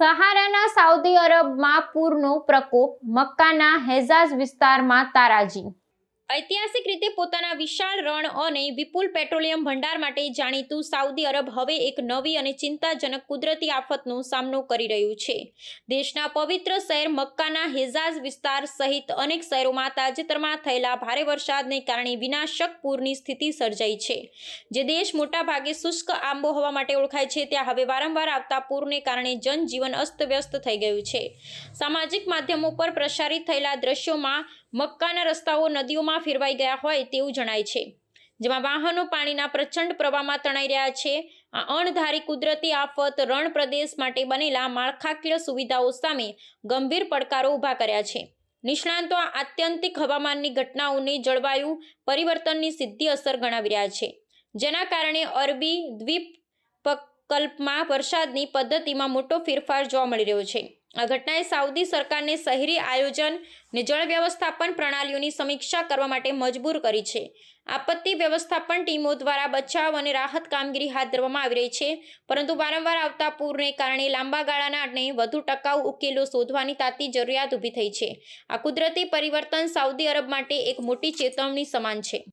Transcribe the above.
સહારાના Saudi અરબમાં પૂરનો પ્રકોપ મક્કાના હેઝાઝ વિસ્તારમાં તારાજી. ઐતિહાસિક રીતે પોતાના વિશાળ રણ અને વિપુલ પેટ્રોલિયમ ભંડાર માટે જાણીતું સાઉદી અરબ હવે એક નવી અને ચિંતાજનક કુદરતી આફતનો સામનો કરી રહ્યું છે. દેશના પવિત્ર શહેર મક્કાના હેઝાઝ વિસ્તાર સહિત અનેક શહેરોમાં તાજેતરમાં થયેલા ભારે વરસાદને કારણે વિનાશક પૂરની સ્થિતિ સર્જાઈ છે. જે દેશ મોટાભાગે શુષ્ક આબોહવા માટે ઓળખાય છે, ત્યાં હવે વારંવાર આવતા પૂરને કારણે જનજીવન અસ્તવ્યસ્ત થઈ ગયું છે. સામાજિક માધ્યમો પર પ્રસારિત થયેલા દ્રશ્યોમાં મક્કાના રસ્તાઓ નદીઓમાં ફેરવાઈ ગયા હોય તેવું જણાય છે. જેમાં વાહનો પાણીના પ્રચંડ પ્રવાહમાં તણાઈ રહ્યા છે. આ અણધારી કુદરતી આફત રણ પ્રદેશ માટે બનેલા માળખાકીય સુવિધાઓ સામે ગંભીર પડકારો ઊભા કર્યા છે. નિષ્ણાંતો આ આત્યંતિક હવામાનની ઘટનાઓને જળવાયુ પરિવર્તનની સીધી અસર ગણાવી રહ્યા છે. જેના કારણે અરબી દ્વીપ કલ્પમાં વરસાદની પદ્ધતિમાં મોટો ફેરફાર જોવા મળી રહ્યો છે. આ ઘટનાએ સાઉદી સરકારને શહેરી આયોજન ને જળ વ્યવસ્થાપન પ્રણાલીઓની સમીક્ષા કરવા માટે મજબૂર કરી છે. આપત્તિ વ્યવસ્થાપન ટીમો દ્વારા બચાવ અને રાહત કામગીરી હાથ ધરવામાં આવી રહી છે, પરંતુ વારંવાર આવતા પૂરને કારણે લાંબા ગાળાના અને વધુ ટકાઉ ઉકેલો શોધવાની તાતી જરૂરિયાત ઊભી થઈ છે. આ કુદરતી પરિવર્તન સાઉદી અરબ માટે એક મોટી ચેતવણી સમાન છે.